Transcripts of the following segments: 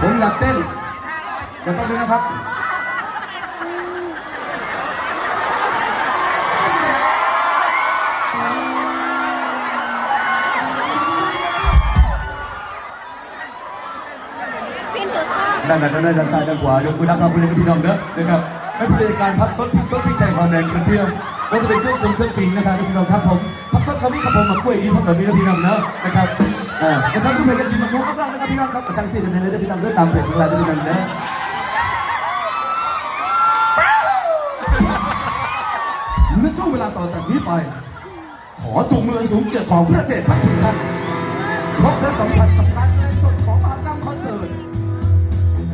ผมอยากเต้นเดี๋ยวแป๊บนึงนะครับฟินถือกล้องด้านหน้าด้านหน้าด้านซ้ายด้านขวายกมือนับนับมือเลยนะพี่น้องเด้อนะครับให้ผู้จัดการพักซดพริกซดพริกแกงหอมแดงกระเทียมแล้วจะเป็นเครื่องปรุงเครื่องปรุงนะครับพี่น้องครับผมพักซดคำนี้ครับผมมากล้วยดีพักแบบนี้นะพี่น้องเนาะนะครับ เออนะครับทุกเพจจะพิมพ์มากค้ดบ้างนะครับพี่น้องครับสังสีกันได้เลยนะพี่น้องเลือกตามเพจของเราได้พี่น้องนะในช่วงเวลาต่อจากนี้ไป ขอจูงมือสูงเกียรติของพระเดชพระคุณท่านพบและสัมผัสกับการแสดงสดของมหากรรมคอนเสิร์ต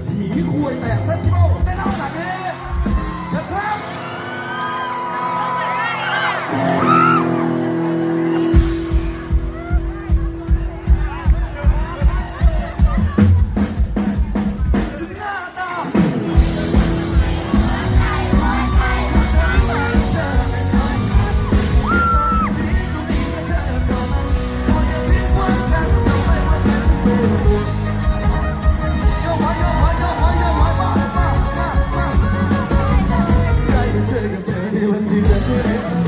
ผีคุยแต่เซนติโบได้นนอกจากนี้เชิญครับ Thank you.